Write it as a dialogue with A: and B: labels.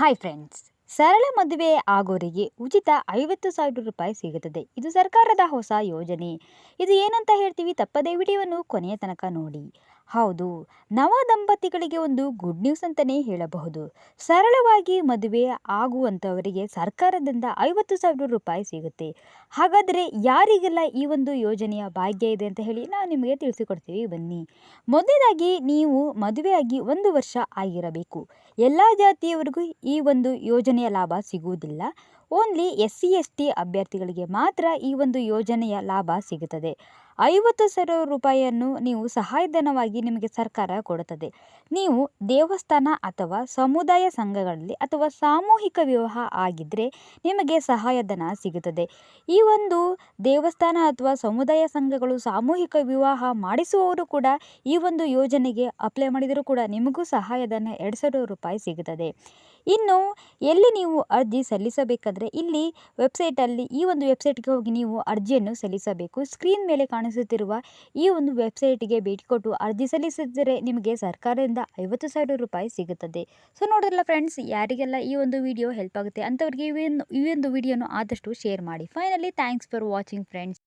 A: Hi friends ಸರಳ ಮದುವೆ ಆಗೋರಿಗೆ ಉಚಿತ ಐವತ್ತು ಸಾವಿರ ರೂಪಾಯಿ ಸಿಗುತ್ತದೆ. ಇದು ಸರ್ಕಾರದ ಹೊಸ ಯೋಜನೆ. ಇದು ಏನಂತ ಹೇಳ್ತೀವಿ? ತಪ್ಪದೇ ವಿಡಿಯೋವನ್ನು ಕೊನೆಯ ತನಕ ನೋಡಿ. ಹೌದು. ನವ ದಂಪತಿಗಳಿಗೆ ಒಂದು ಗುಡ್ ನ್ಯೂಸ್ ಅಂತಲೇ ಹೇಳಬಹುದು. ಸರಳವಾಗಿ ಮದುವೆ ಆಗುವಂಥವರಿಗೆ ಸರ್ಕಾರದಿಂದ ಐವತ್ತು ಸಾವಿರ ರೂಪಾಯಿ ಸಿಗುತ್ತೆ. ಹಾಗಾದರೆ ಯಾರಿಗೆಲ್ಲ ಈ ಒಂದು ಯೋಜನೆಯ ಭಾಗ್ಯ ಇದೆ ಅಂತ ಹೇಳಿ ನಾವು ನಿಮಗೆ ತಿಳಿಸಿಕೊಡ್ತೀವಿ. ಬನ್ನಿ. ಮೊದಲಾಗಿ ನೀವು ಮದುವೆಯಾಗಿ ಒಂದು ವರ್ಷ ಆಗಿರಬೇಕು. ಎಲ್ಲ ಜಾತಿಯವರಿಗೂ ಈ ಒಂದು ಯೋಜನೆಯ ಲಾಭ ಸಿಗುವುದಿಲ್ಲ. Only S C S T ಅಭ್ಯರ್ಥಿಗಳಿಗೆ ಮಾತ್ರ ಈ ಒಂದು ಯೋಜನೆಯ ಲಾಭ ಸಿಗುತ್ತದೆ. ಐವತ್ತು ಸಾವಿರ ರೂಪಾಯಿಯನ್ನು ನೀವು ಸಹಾಯಧನವಾಗಿ ನಿಮಗೆ ಸರ್ಕಾರ ಕೊಡುತ್ತದೆ. ನೀವು ದೇವಸ್ಥಾನ ಅಥವಾ ಸಮುದಾಯ ಸಂಘಗಳಲ್ಲಿ ಅಥವಾ ಸಾಮೂಹಿಕ ವಿವಾಹ ಆಗಿದ್ದರೆ ನಿಮಗೆ ಸಹಾಯಧನ ಸಿಗುತ್ತದೆ. ಈ ಒಂದು ದೇವಸ್ಥಾನ ಅಥವಾ ಸಮುದಾಯ ಸಂಘಗಳು ಸಾಮೂಹಿಕ ವಿವಾಹ ಮಾಡಿಸುವವರು ಕೂಡ ಈ ಒಂದು ಯೋಜನೆಗೆ ಅಪ್ಲೈ ಮಾಡಿದರೂ ಕೂಡ ನಿಮಗೂ ಸಹಾಯಧನ ಎರಡು ಸಾವಿರ ರೂಪಾಯಿ ಸಿಗುತ್ತದೆ. ಇನ್ನು ಎಲ್ಲಿ ನೀವು ಅರ್ಜಿ ಸಲ್ಲಿಸಬೇಕಾದರೆ ಇಲ್ಲಿ ವೆಬ್ಸೈಟಲ್ಲಿ ಈ ಒಂದು ವೆಬ್ಸೈಟ್ಗೆ ಹೋಗಿ ನೀವು ಅರ್ಜಿಯನ್ನು ಸಲ್ಲಿಸಬೇಕು. ಸ್ಕ್ರೀನ್ ಮೇಲೆ ಕಾಣಿಸುತ್ತಿರುವ ಈ ಒಂದು ವೆಬ್ಸೈಟಿಗೆ ಭೇಟಿ ಕೊಟ್ಟು ಅರ್ಜಿ ಸಲ್ಲಿಸಿದರೆ ನಿಮಗೆ ಸರ್ಕಾರದಿಂದ ಐವತ್ತು ಸಾವಿರ ರೂಪಾಯಿ ಸಿಗುತ್ತದೆ. ಸೊ ನೋಡಿದ್ರಲ್ಲ ಫ್ರೆಂಡ್ಸ್ ಯಾರಿಗೆಲ್ಲ ಈ ಒಂದು ವಿಡಿಯೋ ಹೆಲ್ಪ್ ಆಗುತ್ತೆ ಅಂಥವ್ರಿಗೆ ಈ ಒಂದು ಈ ಒಂದು ವಿಡಿಯೋನು ಆದಷ್ಟು ಶೇರ್ ಮಾಡಿ. Finally thanks for watching friends